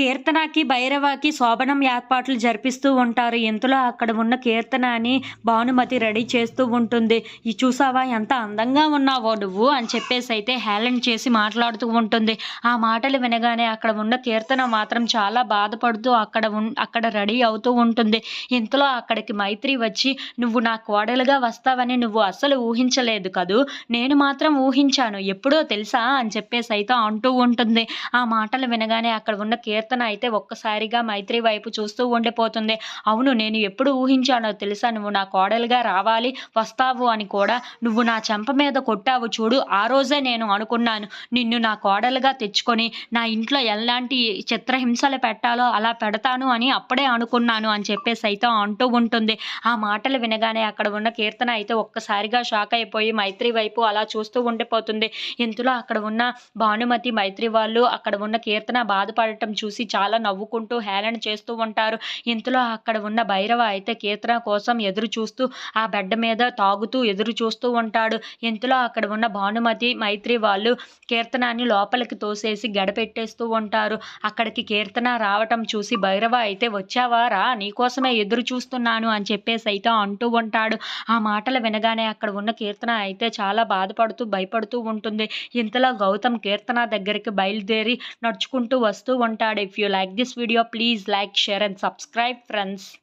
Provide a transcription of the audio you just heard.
కీర్తనకి భైరవకి శోభనం ఏర్పాట్లు జరిపిస్తూ ఉంటారు. ఇంతలో అక్కడ ఉన్న కీర్తనని భానుమతి రెడీ చేస్తూ ఉంటుంది. ఈ చూసావా ఎంత అందంగా ఉన్నావో నువ్వు అని చెప్పేసి అయితే హేళన చేసి మాట్లాడుతూ ఉంటుంది. ఆ మాటలు వినగానే అక్కడ ఉన్న కీర్తన మాత్రం చాలా బాధపడుతూ అక్కడ ఉన్ అక్కడ రెడీ అవుతూ ఉంటుంది. ఇంతలో అక్కడికి మైత్రి వచ్చి నువ్వు నా కోడలుగా వస్తావని నువ్వు అస్సలు ఊహించలేదు కదూ. నేను మాత్రం ఊహించాను. ఎప్పుడో తెలుసా అని చెప్పేసి అయితే అంటూ ఉంటుంది. ఆ మాటలు వినగానే అక్కడ ఉన్న కీర్తన కీర్తన అయితే ఒక్కసారిగా మైత్రి వైపు చూస్తూ ఉండిపోతుంది. అవును నేను ఎప్పుడు ఊహించానో తెలుసా? నువ్వు నా కోడలుగా రావాలి వస్తావు అని కూడా నువ్వు నా చెంప మీద కొట్టావు చూడు ఆ రోజే నేను అనుకున్నాను. నిన్ను నా కోడలుగా తెచ్చుకొని నా ఇంట్లో ఎలాంటి చిత్రహింసలు పెట్టాలో అలా పెడతాను అని అప్పుడే అనుకున్నాను అని చెప్పేసి అయితే అంటూ ఉంటుంది. ఆ మాటలు వినగానే అక్కడ ఉన్న కీర్తన అయితే ఒక్కసారిగా షాక్ అయిపోయి మైత్రి వైపు అలా చూస్తూ ఉండిపోతుంది. ఇంతలో అక్కడ ఉన్న భానుమతి మైత్రి వాళ్ళు అక్కడ ఉన్న కీర్తన బాధపడటం చూసి చూసి చాలా నవ్వుకుంటూ హేళన చేస్తూ ఉంటారు. ఇంతలో అక్కడ ఉన్న భైరవ అయితే కీర్తన కోసం ఎదురు చూస్తూ ఆ బెడ్ మీద తాగుతూ ఎదురు చూస్తూ ఉంటాడు. ఇంతలో అక్కడ ఉన్న భానుమతి మైత్రి వాళ్ళు కీర్తనాన్ని లోపలికి తోసేసి గడపెట్టేస్తూ ఉంటారు. అక్కడికి కీర్తన రావటం చూసి భైరవ అయితే వచ్చావా? రా నీకోసమే ఎదురు చూస్తున్నాను అని చెప్పేసి అయితే అంటూ ఉంటాడు. ఆ మాటలు వినగానే అక్కడ ఉన్న కీర్తన అయితే చాలా బాధపడుతూ భయపడుతూ ఉంటుంది. ఇంతలో గౌతమ్ కీర్తన దగ్గరికి బయలుదేరి నడుచుకుంటూ వస్తూ ఉంటాడు. if you like this video please like share and subscribe friends.